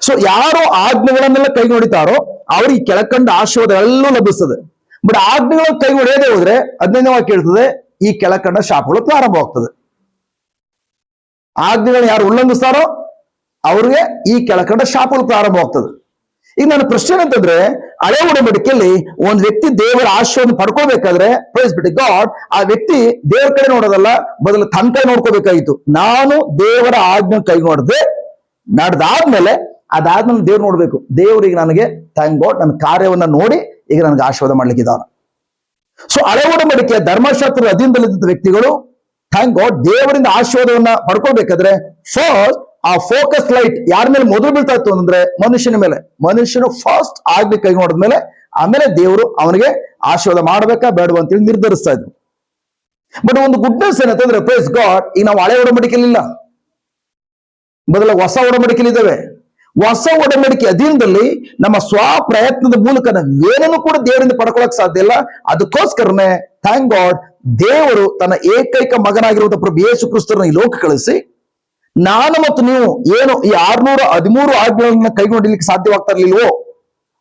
So ಯಾರು ಆಜ್ಞೆಗಳನ್ನೆಲ್ಲ ಕೈಗೊಂಡಿತಾರೋ ಅವ್ರಿಗೆ ಕೆಳಕಂಡ ಆಶೀರ್ವಾದಗಳೆಲ್ಲೂ ಲಭಿಸ್ತದೆ. ಬಟ್ ಆಜ್ಞೆಗಳು ಕೈಗೊಡೆಯದೇ ಹೋದ್ರೆ ಹದಿನೈದನೇ ಕೇಳ್ತದೆ, ಈ ಕೆಳಕಂಡ ಶಾಪಗಳು ಪ್ರಾರಂಭವಾಗ್ತದೆ. ಆಜ್ಞೆಗಳನ್ನ ಯಾರು ಉಲ್ಲಂಘಿಸ್ತಾರೋ ಅವ್ರಿಗೆ ಈ ಕೆಳಕಂಡ ಶಾಪಗಳು ಪ್ರಾರಂಭವಾಗ್ತದೆ. ಈಗ ನನ್ನ ಪ್ರಶ್ನೆ ಏನಂತಂದ್ರೆ, ಹಳೆ ಒಡಂಬಡಿಕೆಯಲ್ಲಿ ಒಂದ್ ವ್ಯಕ್ತಿ ದೇವರ ಆಶೀರ್ವಾದ ಪಡ್ಕೋಬೇಕಾದ್ರೆ ಬಿಟ್ಟು ಗಾಡ್ ಆ ವ್ಯಕ್ತಿ ದೇವರ ಕಡೆ ನೋಡೋದಲ್ಲ, ಬದಲು ತನ್ನ ಕಡೆ ನೋಡ್ಕೋಬೇಕಾಗಿತ್ತು ನಾನು ದೇವರ ಆಜ್ಞೆ ಕೈ ನೋಡದೆ ನಡೆದಾದ್ಮೇಲೆ ಅದಾದ್ಮೇಲೆ ದೇವ್ರು ನೋಡ್ಬೇಕು. ದೇವ್ರಿಗೆ ನನಗೆ ಥ್ಯಾಂಕ್ ಗಾಡ್ ನನ್ನ ಕಾರ್ಯವನ್ನ ನೋಡಿ ಈಗ ನನಗೆ ಆಶೀರ್ವಾದ ಮಾಡ್ಲಿಕ್ಕಿದ್ದಾನ ಸೊ ಹಳೆ ಧರ್ಮಶಾಸ್ತ್ರ ಅಧೀನದಲ್ಲಿದ್ದ ವ್ಯಕ್ತಿಗಳು ಥ್ಯಾಂಕ್ ಗಾಡ್ ದೇವರಿಂದ ಆಶೀರ್ವಾದವನ್ನ ಪಡ್ಕೊಳ್ಬೇಕಾದ್ರೆ ಫಸ್ಟ್ ಆ ಫೋಕಸ್ ಲೈಟ್ ಯಾರ ಮೇಲೆ ಮೊದಲು ಬೀಳ್ತಾ ಇತ್ತು ಅಂದ್ರೆ ಮನುಷ್ಯನ ಮೇಲೆ. ಮನುಷ್ಯನು ಫಸ್ಟ್ ಆಗ್ಲಿ ಕೈ ನೋಡಿದ್ಮೇಲೆ ಆಮೇಲೆ ದೇವರು ಅವನಿಗೆ ಆಶೀರ್ವಾದ ಮಾಡ್ಬೇಕಾ ಬೇಡವಾ ಅಂತೇಳಿ ನಿರ್ಧರಿಸ್ತಾ ಇದ್ರು. ಬಟ್ ಒಂದು ಗುಡ್ನೆಸ್ ಏನಂತಂದ್ರೆ ಪ್ರೇಸ್ ಗಾಡ್ ಈಗ ನಾವು ಹಳೆ ಒಡಂಬಡಿಕೆಲಿಲ್ಲ ಬದಲ ಹೊಸ ಒಡಂಬಡಿಕೆಲಿ ಇದ್ದಾವೆ. ಹೊಸ ಒಡಂಬಡಿಕೆ ಅಧೀನದಲ್ಲಿ ನಮ್ಮ ಸ್ವ ಪ್ರಯತ್ನದ ಮೂಲಕ ನಾವೇನನ್ನು ಕೂಡ ದೇವರಿಂದ ಪಡ್ಕೊಳಕ್ ಸಾಧ್ಯ ಇಲ್ಲ. ಅದಕ್ಕೋಸ್ಕರನೇ ಥ್ಯಾಂಕ್ ಗಾಡ್ ದೇವರು ತನ್ನ ಏಕೈಕ ಮಗನಾಗಿರುವಂತಹ ಪ್ರಭು ಯೇಸು ಕ್ರಿಸ್ತರನ್ನ ಈ ಲೋಕ ಕಳಿಸಿ ನಾನು ಮತ್ತು ನೀವು ಏನು ಈ ಆರ್ನೂರ ಹದಿಮೂರು ಆಜ್ಞೆಗಳನ್ನ ಕೈಗೊಂಡಿಲಿಕ್ಕೆ ಸಾಧ್ಯವಾಗ್ತಾ ಇರ್ಲಿಲ್ವೋ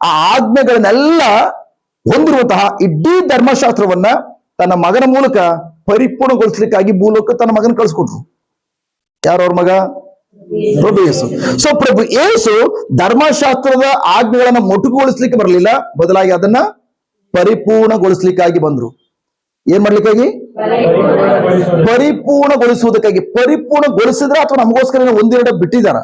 ಆ ಆಜ್ಞೆಗಳನ್ನೆಲ್ಲ ಹೊಂದಿರುವಂತಹ ಇಡೀ ಧರ್ಮಶಾಸ್ತ್ರವನ್ನ ತನ್ನ ಮಗನ ಮೂಲಕ ಪರಿಪೂರ್ಣಗೊಳಿಸಲಿಕ್ಕಾಗಿ ಭೂಲೋಕ ತನ್ನ ಮಗನ ಕಳಿಸ್ಕೊಟ್ರು. ಯಾರು ಅವ್ರ ಮಗ? ಪ್ರಭು ಯೇಸು. ಸೊ ಪ್ರಭು ಏಸು ಧರ್ಮಶಾಸ್ತ್ರದ ಆಜ್ಞೆಗಳನ್ನ ಮೊಟಕುಗೊಳಿಸ್ಲಿಕ್ಕೆ ಬರಲಿಲ್ಲ, ಬದಲಾಗಿ ಅದನ್ನ ಪರಿಪೂರ್ಣಗೊಳಿಸ್ಲಿಕ್ಕಾಗಿ ಬಂದ್ರು. ಏನ್ ಮಾಡ್ಲಿಕ್ಕಾಗಿ? ಪರಿಪೂರ್ಣಗೊಳಿಸುವುದಕ್ಕಾಗಿ. ಪರಿಪೂರ್ಣಗೊಳಿಸಿದ್ರೆ ಅಥವಾ ನಮಗೋಸ್ಕರ ಒಂದೆರಡು ಬಿಟ್ಟಿದಾರ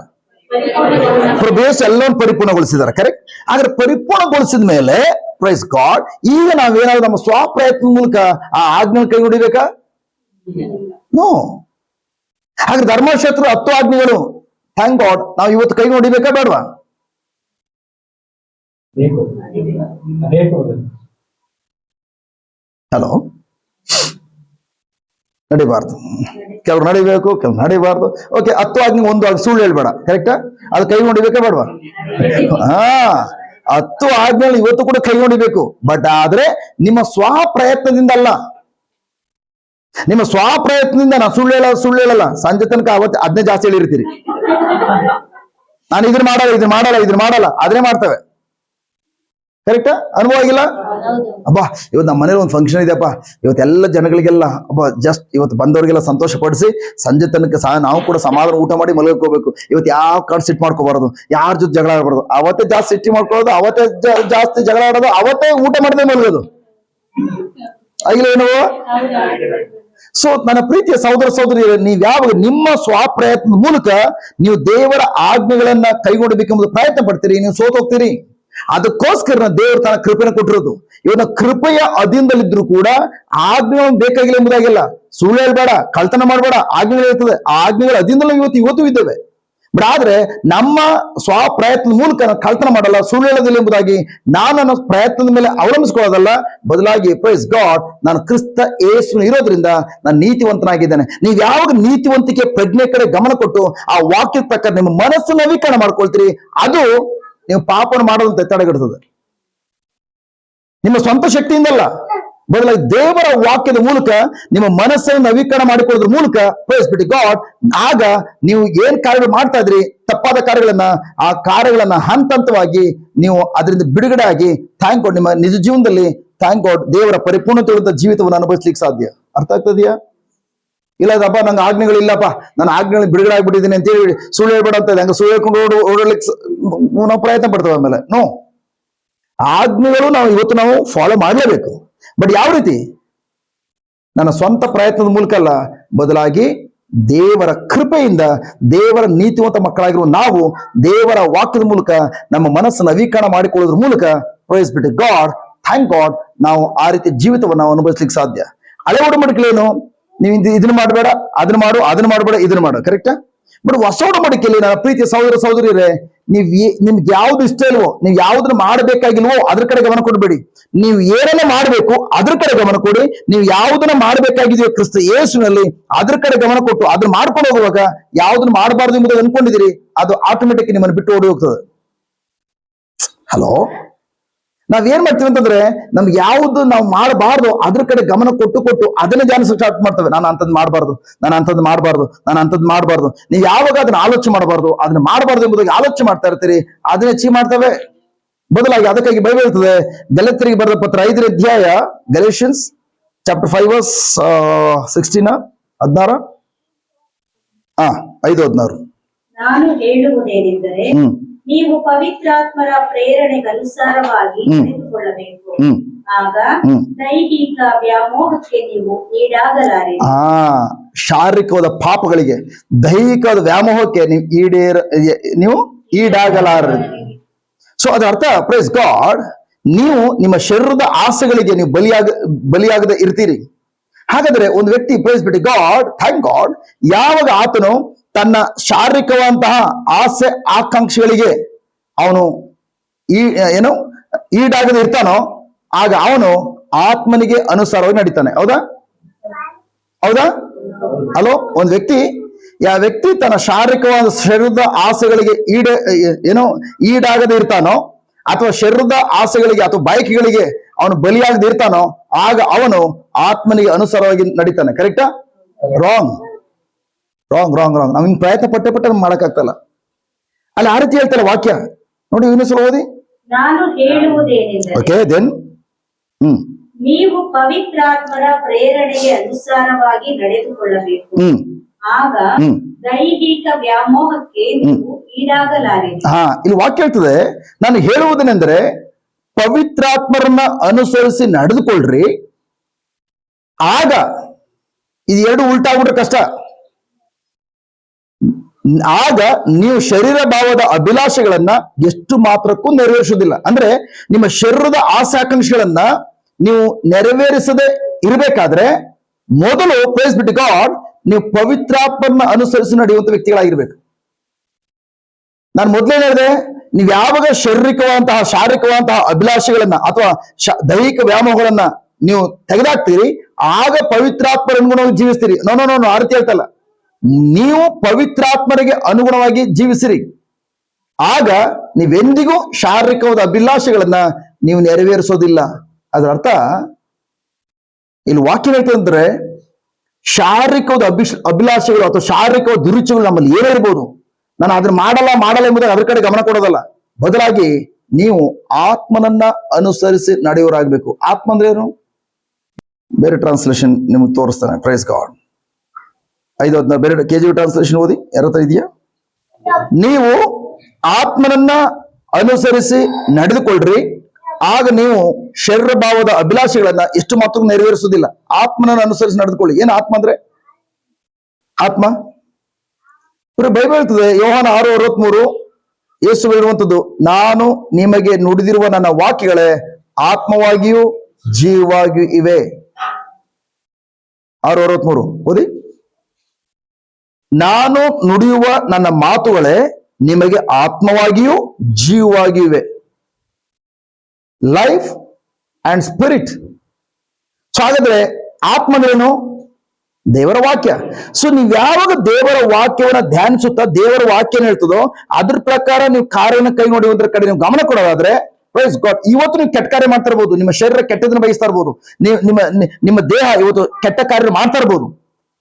ಪ್ರಭು ಯೇಸು ಎಲ್ಲವನ್ನು ಪರಿಪೂರ್ಣಗೊಳಿಸಿದಾರೆ ಕರೆಕ್ಟ್ ಆದ್ರೆ ಪರಿಪೂರ್ಣಗೊಳಿಸಿದ ಮೇಲೆ ಪ್ರೈಸ್ ಗಾಡ್ ಈಗ ನಾವೇನಾದ್ರು ನಮ್ಮ ಸ್ವಪ್ರಯತ್ನ ಮೂಲಕ ಆ ಆಜ್ಞೆ ಕೈ ಹೊಡಿಬೇಕಾ ನೋ ಹಾಗೆ ಧರ್ಮಶತ್ರು ಹತ್ತು ಆಜ್ಞೆಗಳು. ಥ್ಯಾಂಕ್ ಗಾಡ್ ನಾವು ಇವತ್ತು ಕೈ ನೋಡಿಬೇಕಾ ಬೇಡವಾ? ಹಲೋ ನಡಿಬಾರ್ದು. ಕೆಲವ್ರು ನಡಿಬೇಕು, ಕೆಲವ್ರು ನಡಿಬಾರ್ದು. ಓಕೆ ಹತ್ತು ಆಜ್ಞೆ ಒಂದು ಆಗ ಸುಳ್ಳು ಹೇಳ್ಬೇಡ. ಕರೆಕ್ಟಾ ಅದು ಕೈ ನೋಡಿಬೇಕಾ ಬೇಡವಾ? ಹಾ, ಹತ್ತು ಆಜ್ಞೆ ಇವತ್ತು ಕೂಡ ಕೈ ನೋಡಿಬೇಕು. ಬಟ್ ಆದ್ರೆ ನಿಮ್ಮ ಸ್ವ ಪ್ರಯತ್ನದಿಂದ ಅಲ್ಲ ನಿಮ್ಮ ಸ್ವ ಪ್ರಯತ್ನದಿಂದ ನಾ ಸುಳ್ಳು ಹೇಳಲ್ಲ ಸುಳ್ಳು ಹೇಳಲ್ಲ. ಸಂಜೆ ತನಕ ಅವತ್ತು ಅದನ್ನೇ ಜಾಸ್ತಿ ಹೇಳಿರ್ತೀರಿ. ನಾನು ಇದನ್ನ ಮಾಡಲ್ಲ ಇದನ್ನ ಮಾಡಲ್ಲ ಇದನ್ನ ಮಾಡಲ್ಲ. ಅದನ್ನೇ ಮಾಡ್ತವೆ. ಕರೆಕ್ಟಾ ಅನುಭವ ಆಗಿಲ್ಲ? ಅಬ್ಬಾ, ಇವತ್ತು ನಮ್ಮ ಮನೇಲಿ ಒಂದು ಫಂಕ್ಷನ್ ಇದೆಯಪ್ಪ ಇವತ್ತೆಲ್ಲ ಜನಗಳಿಗೆಲ್ಲ, ಅಬ್ಬಾ ಜಸ್ಟ್ ಇವತ್ತು ಬಂದವರಿಗೆಲ್ಲ ಸಂತೋಷ ಪಡಿಸಿ ಸಂಜೆ ತನಕ ಸಹ ನಾವು ಕೂಡ ಸಮಾಧಾನ ಊಟ ಮಾಡಿ ಮಲಗೋಬೇಕು ಇವತ್ತು ಯಾವ ಕಾರ್ಡ್ ಸಿಟ್ಟು ಮಾಡ್ಕೋಬಾರ್ದು? ಯಾರ ಜೊತೆ ಜಗಳ ಆಡಬಾರ್ದು? ಅವತ್ತೇ ಜಾಸ್ತಿ ಸಿಟ್ಟಿ ಮಾಡ್ಕೊಳ್ಳೋದು, ಅವತ್ತೇ ಜಾಸ್ತಿ ಜಗಳ ಆಡೋದು, ಅವತ್ತೇ ಊಟ ಮಾಡದೆ ಮಲಗೋದು. ಆಗಿಲ್ಲ ಏನು ಸೊ ನನ್ನ ಪ್ರೀತಿಯ ಸಹೋದರ ಸಹೋದರಿಯರೇ, ನೀವು ಯಾವಾಗ ನಿಮ್ಮ ಸ್ವಪ್ರಯತ್ನದ ಮೂಲಕ ನೀವು ದೇವರ ಆಜ್ಞೆಗಳನ್ನ ಕೈಗೊಂಡಬೇಕೆಂಬುದು ಪ್ರಯತ್ನ ಪಡ್ತೀರಿ, ನೀವು ಸೋತೋಗ್ತೀರಿ ಅದಕ್ಕೋಸ್ಕರ ದೇವರು ತನ್ನ ಕೃಪೆನ ಕೊಟ್ಟಿರೋದು. ಇವನ ಕೃಪೆಯ ಅಧೀನದಲ್ಲಿದ್ರು ಕೂಡ ಆಜ್ಞೆ ಬೇಕಾಗಿಲ್ಲ ಎಂಬುದಾಗಿಲ್ಲ. ಸುಳ್ಳು ಹೇಳ್ಬೇಡ ಕಳ್ತನ ಮಾಡಬೇಡ, ಆಜ್ಞೆಗಳು ಇರ್ತದೆ ಆ ಆಜ್ಞೆಗಳ ಅಧೀನದಲ್ಲಿ ಇವತ್ತು ಇವತ್ತು ಇದ್ದೇವೆ. ಬಟ್ ಆದ್ರೆ ನಮ್ಮ ಸ್ವ ಪ್ರಯತ್ನದ ಮೂಲಕ ಕಳ್ತನ ಮಾಡಲ್ಲ, ಸುಳ್ಳು ಹೇಳೋದಿಲ್ಲ ಎಂಬುದಾಗಿ ನಾನು ನನ್ನ ಪ್ರಯತ್ನದ ಮೇಲೆ ಅವಲಂಬಿಸಿಕೊಳ್ಳೋದಲ್ಲ. ಬದಲಾಗಿ ಪ್ರೈಸ್ ಗಾಡ್ ನಾನು ಕ್ರಿಸ್ತ ಏಸುನ ಇರೋದ್ರಿಂದ ನಾನು ನೀತಿವಂತನಾಗಿದ್ದೇನೆ. ನೀವು ಯಾವಾಗ ನೀತಿವಂತಿಕೆ ಪ್ರಜ್ಞೆ ಕಡೆ ಗಮನ ಕೊಟ್ಟು ಆ ವಾಕ್ಯದ ಪ್ರಕಾರ ನಿಮ್ಮ ಮನಸ್ಸು ನವೀಕರಣ ಮಾಡ್ಕೊಳ್ತೀರಿ, ಅದು ನೀವು ಪಾಪವನ್ನು ಮಾಡೋದಂತ ತಡೆಗಿಡ್ತದೆ ನಿಮ್ಮ ಸ್ವಂತ ಶಕ್ತಿಯಿಂದಲ್ಲ. ಬದಲಾಗಿ ದೇವರ ವಾಕ್ಯದ ಮೂಲಕ ನಿಮ್ಮ ಮನಸ್ಸನ್ನು ನವೀಕರಣ ಮಾಡಿಕೊಳ್ಳೋದ್ರ ಮೂಲಕ ಬಯಸ್ಬಿಟ್ಟು ಬಿಟ್ಟು ಗಾಡ್ ಆಗ ನೀವು ಏನ್ ಕಾರ್ಯಗಳು ಮಾಡ್ತಾ ಇದ್ರಿ? ತಪ್ಪಾದ ಕಾರ್ಯಗಳನ್ನ, ಆ ಕಾರ್ಯಗಳನ್ನ ಹಂತ ಹಂತವಾಗಿ ನೀವು ಅದರಿಂದ ಬಿಡುಗಡೆ ಆಗಿ ಥ್ಯಾಂಕ್ ಗಾಡ್ ನಿಮ್ಮ ನಿಜ ಜೀವನದಲ್ಲಿ ಥ್ಯಾಂಕ್ ಗಾಡ್ ದೇವರ ಪರಿಪೂರ್ಣತೆಯುಳ್ಳ ಜೀವಿತವನ್ನು ಅನುಭವಿಸ್ಲಿಕ್ಕೆ ಸಾಧ್ಯ. ಅರ್ಥ ಆಗ್ತದೆಯಾ ಇಲ್ಲ ಅದಪ್ಪ ನಂಗೆ ಆಜ್ಞೆಗಳಿಲ್ಲಪ್ಪ ನಾನು ಆಜ್ಞೆಗಳು ಬಿಡುಗಡೆ ಆಗ್ಬಿಟ್ಟಿದ್ದೀನಿ ಅಂತ ಹೇಳಿ ಸುಳ್ಳು ಹೇಳ್ಬೇಡ ಅಂತ ಹಂಗೆ ಸುಳ್ಳು ಹೇಳ್ಕೊಂಡು ಓಡ ಓಡಲಿಕ್ಕೆ ನಾವು ಪ್ರಯತ್ನ ಪಡ್ತೇವೆ ಆಮೇಲೆ. ನೋ ಆಜ್ಞೆಗಳು ನಾವು ಇವತ್ತು ನಾವು ಫಾಲೋ ಮಾಡಲೇಬೇಕು. ಬಟ್ ಯಾವ ರೀತಿ? ನನ್ನ ಸ್ವಂತ ಪ್ರಯತ್ನದ ಮೂಲಕ ಅಲ್ಲ ಬದಲಾಗಿ ದೇವರ ಕೃಪೆಯಿಂದ ದೇವರ ನೀತಿವಂತ ಮಕ್ಕಳಾಗಿರುವ ನಾವು ದೇವರ ವಾಕ್ಯದ ಮೂಲಕ ನಮ್ಮ ಮನಸ್ಸು ನವೀಕರಣ ಮಾಡಿಕೊಳ್ಳೋದ್ರ ಮೂಲಕ ಪ್ರೈಸ್ ಬಿಟ್ಟು ಗಾಡ್ ಥ್ಯಾಂಕ್ ಗಾಡ್ ನಾವು ಆ ರೀತಿ ಜೀವಿತವನ್ನು ನಾವು ಅನುಭವಿಸ್ಲಿಕ್ಕೆ ಸಾಧ್ಯ. ಹಳೆ ಒಡಂಬಡಿಕೆಲೇನು ನೀವು ಇದು- ಇದನ್ನ ಮಾಡಬೇಡ ಅದನ್ನ ಮಾಡು, ಅದನ್ನ ಮಾಡಬೇಡ ಇದನ್ನ ಮಾಡು. ಕರೆಕ್ಟಾ ಬಟ್ ಹೊಸ ಒಡಂಬಡಿಕೆಯಲ್ಲಿ ನನ್ನ ಪ್ರೀತಿಯ ಸಹೋದರ ಸಹೋದರಿಯರೇ ನೀವ್ ನಿಮ್ಗೆ ಯಾವ್ದು ಇಷ್ಟ ಇಲ್ವೋ, ನೀವು ಯಾವ್ದನ್ನ ಮಾಡಬೇಕಾಗಿಲ್ವೋ ಅದ್ರ ಕಡೆ ಗಮನ ಕೊಡ್ಬೇಡಿ. ನೀವು ಏನನ್ನ ಮಾಡಬೇಕು ಅದ್ರ ಕಡೆ ಗಮನ ಕೊಡಿ. ನೀವು ಯಾವ್ದನ್ನ ಮಾಡ್ಬೇಕಾಗಿದೆಯೋ ಕ್ರಿಸ್ತ ಯೇಸುವಿನಲ್ಲಿ ಅದ್ರ ಕಡೆ ಗಮನ ಕೊಟ್ಟು ಅದನ್ನ ಮಾಡ್ಕೊಂಡು ಹೋಗುವಾಗ ಯಾವ್ದನ್ನ ಮಾಡಬಾರ್ದು ಎಂಬುದು ಅನ್ಕೊಂಡಿದ್ದೀರಿ, ಅದು ಆಟೋಮೆಟಿಕ್ ನಿಮ್ಮನ್ನು ಬಿಟ್ಟು ಓಡಿ ಹೋಗ್ತದೆ. ಹಲೋ ನಾವ್ ಏನ್ ಮಾಡ್ತೀವಿ ಅಂತಂದ್ರೆ ನಮ್ಗೆ ಯಾವ್ದು ನಾವು ಮಾಡಬಾರ್ದು ಅದ್ರ ಕಡೆ ಗಮನ ಕೊಟ್ಟು ಕೊಟ್ಟು ಅದನ್ನ ಧ್ಯಾನಿಸಕ್ಕೆ ಸ್ಟಾರ್ಟ್ ಮಾಡ್ತವೆ. ನಾನು ಅಂತದ್ ಮಾಡಬಾರ್ದು ನಾನು ಅಂತದ್ ಮಾಡಬಾರ್ದು ನಾನು ಅಂತದ್ ಮಾಡಬಾರ್ದು. ನೀವು ಯಾವಾಗ ಅದನ್ನ ಆಲೋಚನೆ ಮಾಡಬಾರ್ದು ಅದನ್ನ ಮಾಡಬಾರ್ದು ಎಂಬುದಾಗಿ ಆಲೋಚನೆ ಮಾಡ್ತಾ ಇರ್ತೀರಿ. ಅದನ್ನ ಚೀ ಮಾಡ್ತವೆ. ಬದಲಾಗಿ ಅದಕ್ಕಾಗಿ ಬೈಬಲ್ ಇರ್ತದೆ ಗಲತರಿಗೆ ಬರೆದ ಪತ್ರ ಐದರ ಅಧ್ಯಾಯ Galatians chapter five verse sixteen ಹದಿನಾರ. ಹಾ ಐದು ಹದಿನಾರು. ನಾನು ಹೇಳುವುದೇನೆಂದರೆ ಹ್ಮ್. ನೀವು ಪವಿತ್ರಾತ್ಮರ ಪ್ರೇರಣೆಗನುಸಾರವಾಗಿ ಹ್ಮ್. ನಡೆದುಕೊಳ್ಳಬೇಕು ಹ್ಮ್. ಆಗ. ದೈಹಿಕ ವ್ಯಾಮೋಹಕ್ಕೆ ನೀವು ಈಡಾಗಲಾರೆ. ಆ ಶಾರೀರಿಕವಾದ ಪಾಪಗಳಿಗೆ ದೈಹಿಕವಾದ ವ್ಯಾಮೋಹಕ್ಕೆ ನೀವು ಈಡೇರ ನೀವು ಈಡಾಗಲಾರ ಸೊ ಅದರ ಅರ್ಥ ಪ್ರೈಸ್ ಗಾಡ್ ನೀವು ನಿಮ್ಮ ಶರೀರದ ಆಸೆಗಳಿಗೆ ನೀವು ಬಲಿಯಾಗ ಬಲಿಯಾಗದೆ ಇರ್ತೀರಿ. ಹಾಗಾದ್ರೆ ಒಂದು ವ್ಯಕ್ತಿ ಪ್ರೈಸ್ ಬಿಟ್ಟು ಗಾಡ್ ಥ್ಯಾಂಕ್ ಗಾಡ್ ಯಾವಾಗ ಆತನು ತನ್ನ ಶಾರೀರಿಕವಂತಹ ಆಸೆ ಆಕಾಂಕ್ಷೆಗಳಿಗೆ ಅವನು ಈ, ಏನು, ಈಡಾಗದೆ ಇರ್ತಾನೋ, ಆಗ ಅವನು ಆತ್ಮನಿಗೆ ಅನುಸಾರವಾಗಿ ನಡೀತಾನೆ. ಹೌದಾ? ಹೌದಾ? ಅಲೋ ಒಂದ್ ವ್ಯಕ್ತಿ ಯಾವ ವ್ಯಕ್ತಿ ತನ್ನ ಶಾರೀರಿಕವಾದ ಶರೀರದ ಆಸೆಗಳಿಗೆ ಈಡ, ಏನು, ಈಡಾಗದೆ ಇರ್ತಾನೋ, ಅಥವಾ ಶರೀರದ ಆಸೆಗಳಿಗೆ ಅಥವಾ ಬಯಕೆಗಳಿಗೆ ಅವನು ಬಲಿಯಾಗದೆ ಇರ್ತಾನೋ, ಆಗ ಅವನು ಆತ್ಮನಿಗೆ ಅನುಸಾರವಾಗಿ ನಡೀತಾನೆ. ಕರೆಕ್ಟಾ ರಾಂಗ್ ರಾಂಗ್ ರಾಂಗ್ ರಾಂಗ್ ನಾವು ಹಿಂಗ್ ಪ್ರಯತ್ನ ಪಟ್ಟೆ ಪಟ್ಟೆ ಮಾಡೋಕ್ಕಾಗ್ತಲ್ಲ. ಅಲ್ಲಿ ಆ ರೀತಿ ಹೇಳ್ತಾರೆ ವಾಕ್ಯ. ನೋಡಿ ಇನ್ನೊಂದ್ಸಲ ಓದಿ. ನಾನು ಹೇಳುವುದೇನೆಂದರೆ ಓಕೆ ದೆನ್ ಹ್ಮ್. ನೀವು ಪವಿತ್ರಾತ್ಮರ ಪ್ರೇರಣೆಗೆ ಅನುಸಾರವಾಗಿ ನಡೆದುಕೊಳ್ಳಬೇಕು. ಆಗ ದೈಹಿಕ ವ್ಯಾಮೋಹಕ್ಕೆ ನೀವು ಈಡಾಗಲಾರೆ. ಹಾ ಇಲ್ಲಿ ವಾಕ್ಯ ಹೇಳ್ತದೆ ನಾನು ಹೇಳುವುದೇನೆಂದ್ರೆ ಪವಿತ್ರಾತ್ಮರನ್ನ ಅನುಸರಿಸಿ ನಡೆದುಕೊಳ್ಳ್ರಿ ಆಗ ಇದು ಎರಡು ಉಲ್ಟಾಗ್ಬಿಟ್ರೆ ಕಷ್ಟ. ಆಗ ನೀವು ಶರೀರ ಭಾವದ ಅಭಿಲಾಷೆಗಳನ್ನ ಎಷ್ಟು ಮಾತ್ರಕ್ಕೂ ನೆರವೇರಿಸುವುದಿಲ್ಲ. ಅಂದ್ರೆ ನಿಮ್ಮ ಶರೀರದ ಆಸಾಕಾಂಕ್ಷೆಗಳನ್ನ ನೀವು ನೆರವೇರಿಸದೆ ಇರಬೇಕಾದ್ರೆ ಮೊದಲು ಪ್ರೇಸ್ ಬಿಟ್ ಗಾಡ್ ನೀವು ಪವಿತ್ರಾತ್ಮನ್ನ ಅನುಸರಿಸಿ ನಡೆಯುವಂತ ವ್ಯಕ್ತಿಗಳಾಗಿರ್ಬೇಕು. ನಾನು ಮೊದಲೇ ಹೇಳಿದೆ, ನೀವು ಯಾವಾಗ ಶಾರೀರಿಕವಾದಂತಹ ಶಾರೀರಿಕವಾದಂತಹ ಅಭಿಲಾಷೆಗಳನ್ನ ಅಥವಾ ದೈಹಿಕ ವ್ಯಾಮೋಹಗಳನ್ನ ನೀವು ತೆಗೆದಾಕ್ತೀರಿ, ಆಗ ಪವಿತ್ರಾತ್ಮರ ಜೀವಿಸ್ತೀರಿ. ನೋ ನೋ ನೋ ಹೇಳ್ತಲ್ಲ. ನೀವು ಪವಿತ್ರಾತ್ಮರಿಗೆ ಅನುಗುಣವಾಗಿ ಜೀವಿಸಿರಿ. ಆಗ ನೀವೆಂದಿಗೂ ಶಾರೀರಿಕವಾದ ಅಭಿಲಾಷೆಗಳನ್ನ ನೀವು ನೆರವೇರಿಸೋದಿಲ್ಲ. ಅದರ ಅರ್ಥ, ಇಲ್ಲಿ ವಾಕ್ಯ ಹೇಳ್ತದೆ ಅಂದ್ರೆ, ಶಾರೀರಿಕವಾದ ಅಭಿ ಅಭಿಲಾಷೆಗಳು ಅಥವಾ ಶಾರೀರಿಕವಾದ ದುರುಚಿಗಳು ನಮ್ಮಲ್ಲಿ ಏನೇ ಇರ್ಬೋದು, ನಾನು ಅದನ್ನ ಮಾಡಲ್ಲ ಮಾಡಲ್ಲ ಎಂಬುದಾಗಿ ಅದ್ರ ಕಡೆ ಗಮನ ಕೊಡೋದಲ್ಲ. ಬದಲಾಗಿ ನೀವು ಆತ್ಮನನ್ನ ಅನುಸರಿಸಿ ನಡೆಯುವರಾಗಬೇಕು ಆತ್ಮ ಅಂದ್ರೆ ಏನು? ಬೇರೆ ಟ್ರಾನ್ಸ್ಲೇಷನ್ ನಿಮಗೆ ತೋರಿಸ್ತಾನೆ. ಪ್ರೈಸ್ ಗಾಡ್ ಐದು ಹದಿನಾರು ಬೇರೆ ಕೆ ಜಿ ಟ್ರಾನ್ಸ್ಲೇಷನ್ ಓದಿ, ಯಾರ ಹತ್ರ ಇದೆಯಾ? ನೀವು ಆತ್ಮನನ್ನ ಅನುಸರಿಸಿ ನಡೆದುಕೊಳ್ಳ್ರಿ ಆಗ ನೀವು ಶರೀರ ಭಾವದ ಅಭಿಲಾಷೆಗಳನ್ನ ಎಷ್ಟು ಮಾತ್ರ ನೆರವೇರಿಸುವುದಿಲ್ಲ. ಆತ್ಮನನ್ನ ಅನುಸರಿಸಿ ನಡೆದುಕೊಳ್ಳಿ. ಏನ್ ಆತ್ಮ ಅಂದ್ರೆ? ಆತ್ಮ? ಇವರು ಬೈಬಲ್ ಹೇಳ್ತದೆ, ಯೋಹಾನ ಆರು ಅರವತ್ಮೂರು ಯೇಸು ಹೇಳುವಂಥದ್ದು, ನಾನು ನಿಮಗೆ ನುಡಿದಿರುವ ನನ್ನ ವಾಕ್ಯಗಳೇ ಆತ್ಮವಾಗಿಯೂ ಜೀವವಾಗಿಯೂ ಇವೆ. ಆರು ಅರವತ್ಮೂರು, ಓದಿ. ನಾನು ನುಡಿಯುವ ನನ್ನ ಮಾತುಗಳೇ ನಿಮಗೆ ಆತ್ಮವಾಗಿಯೂ ಜೀವವಾಗಿಯೂ ಲೈಫ್ ಅಂಡ್ ಸ್ಪಿರಿಟ್ ಸೊ ಹಾಗಾದ್ರೆ ಆತ್ಮ ಅಂದ್ರೇನು ದೇವರ ವಾಕ್ಯ. ಸೊ ನೀವು ಯಾವಾಗ ದೇವರ ವಾಕ್ಯವನ್ನ ಧ್ಯಾನಿಸುತ್ತಾ ದೇವರ ವಾಕ್ಯನ ಹೇಳ್ತದೋ ಅದ್ರ ಪ್ರಕಾರ ನೀವು ಕಾರ್ಯನ ಕೈ ನೋಡುವುದ್ರ ಕಡೆ ನೀವು ಗಮನ ಕೊಡೋದಾದ್ರೆ ಪ್ರೈಸ್ ಗಾಡ್ ಇವತ್ತು ನೀವು ಕೆಟ್ಟ ಕಾರ್ಯ ಮಾಡ್ತಾ ಇರ್ಬೋದು, ನಿಮ್ಮ ಶರೀರ ಕೆಟ್ಟದನ್ನ ಬಯಸ್ತಾ ಇರ್ಬೋದು, ನೀವು ನಿಮ್ಮ ನಿಮ್ಮ ದೇಹ ಇವತ್ತು ಕೆಟ್ಟ ಕಾರ್ಯ ಮಾಡ್ತಾ ಇರ್ಬೋದು.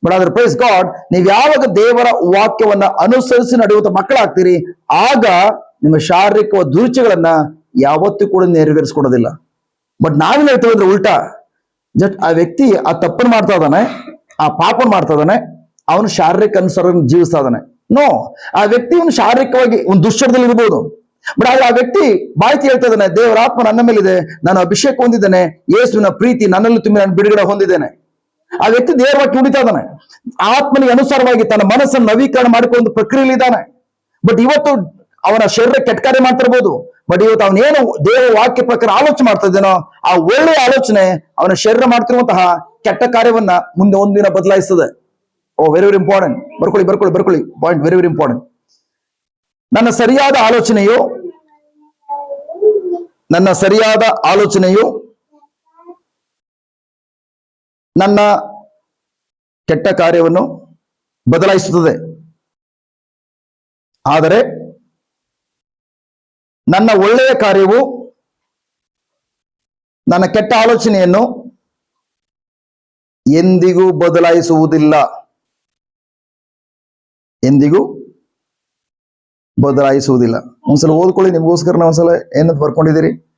ಬಟ್ ಆದ್ರೆ ಪ್ರೈಸ್ ಗಾಡ್ ನೀವು ಯಾವಾಗ ದೇವರ ವಾಕ್ಯವನ್ನ ಅನುಸರಿಸಿ ನಡೆಯುವಂತ ಮಕ್ಕಳಾಗ್ತೀರಿ, ಆಗ ನಿಮ್ಮ ಶಾರೀರಿಕ ದುರ್ಚಿಗಳನ್ನ ಯಾವತ್ತೂ ಕೂಡ ನೆರವೇರಿಸ್ಕೊಡೋದಿಲ್ಲ. ಬಟ್ ನಾವೇನ್ ಹೇಳ್ತೇವೆ ಅಂದ್ರೆ ಉಲ್ಟಾ. ಜಟ್ ಆ ವ್ಯಕ್ತಿ ಆ ತಪ್ಪನ್ ಮಾಡ್ತಾ ಇದ್ದಾನೆ, ಆ ಪಾಪನ ಮಾಡ್ತಾ ಇದ್ದಾನೆ, ಅವನು ಶಾರೀರಿಕ ಅನುಸಾರ ಜೀವಿಸ್ತಾ ಇದ್ದಾನೆ. ನೋ ಆ ವ್ಯಕ್ತಿ ಅವನು ಶಾರೀರಿಕವಾಗಿ, ಒಂದು ದುಶ್ಚರದಲ್ಲಿ ಇರ್ಬೋದು. ಬಟ್ ಆದ್ರೆ ಆ ವ್ಯಕ್ತಿ ಬಾಯ್ತಿ ಹೇಳ್ತಾ ಇದ್ದಾನೆ, ದೇವರ ಆತ್ಮ ನನ್ನ ಮೇಲಿದೆ, ನಾನು ಅಭಿಷೇಕ ಹೊಂದಿದ್ದೇನೆ, ಯೇಸುವಿನ ಪ್ರೀತಿ ನನ್ನಲ್ಲಿ ತುಂಬಿ ನಾನು ಬಿಡುಗಡೆ ಹೊಂದಿದ್ದೇನೆ. ಆ ವ್ಯಕ್ತಿ ದೇವರ ವಾಕ್ಯ ಉಳಿತಾ ಇದ್ದಾನೆ ಆತ್ಮನಿಗೆ ಅನುಸಾರವಾಗಿ ತನ್ನ ಮನಸ್ಸನ್ನು ನವೀಕರಣ ಮಾಡಿಕೊಂಡು ಪ್ರಕ್ರಿಯೆಯಲ್ಲಿ ಇದ್ದಾನೆ. ಬಟ್ ಇವತ್ತು ಅವನ ಶರೀರ ಕೆಟ್ಟ ಕಾರ್ಯ ಮಾಡ್ತಿರ್ಬೋದು. ಬಟ್ ಇವತ್ತು ಅವನೇನು ದೇವ ವಾಕ್ಯ ಪ್ರಕಾರ ಆಲೋಚನೆ ಮಾಡ್ತಾ ಇದ್ದಾನೋ, ಆ ಒಳ್ಳೆಯ ಆಲೋಚನೆ ಅವನ ಶರೀರ ಮಾಡ್ತಿರುವಂತಹ ಕೆಟ್ಟ ಕಾರ್ಯವನ್ನ ಮುಂದೆ ಒಂದಿನ ಬದಲಾಯಿಸ್ತದೆ. ಓ ವೆರಿ ವೆರಿ ಇಂಪಾರ್ಟೆಂಟ್ ಬರ್ಕೊಳ್ಳಿ ಬರ್ಕೊಳ್ಳಿ ಬರ್ಕೊಳ್ಳಿ. ಪಾಯಿಂಟ್ ವೆರಿ ವೆರಿ ಇಂಪಾರ್ಟೆಂಟ್ ನನ್ನ ಸರಿಯಾದ ಆಲೋಚನೆಯು, ನನ್ನ ಸರಿಯಾದ ಆಲೋಚನೆಯು ನನ್ನ ಕೆಟ್ಟ ಕಾರ್ಯವನ್ನು ಬದಲಾಯಿಸುತ್ತದೆ. ಆದರೆ ನನ್ನ ಒಳ್ಳೆಯ ಕಾರ್ಯವು ನನ್ನ ಕೆಟ್ಟ ಆಲೋಚನೆಯನ್ನು ಎಂದಿಗೂ ಬದಲಾಯಿಸುವುದಿಲ್ಲ. ಎಂದಿಗೂ ಬದಲಾಯಿಸುವುದಿಲ್ಲ. ಒಂದ್ಸಲ ಓದ್ಕೊಳ್ಳಿ, ನಿಮಗೋಸ್ಕರ ಒಂದ್ಸಲ ಏನಂತ ಬರ್ಕೊಂಡಿದ್ದೀರಿ?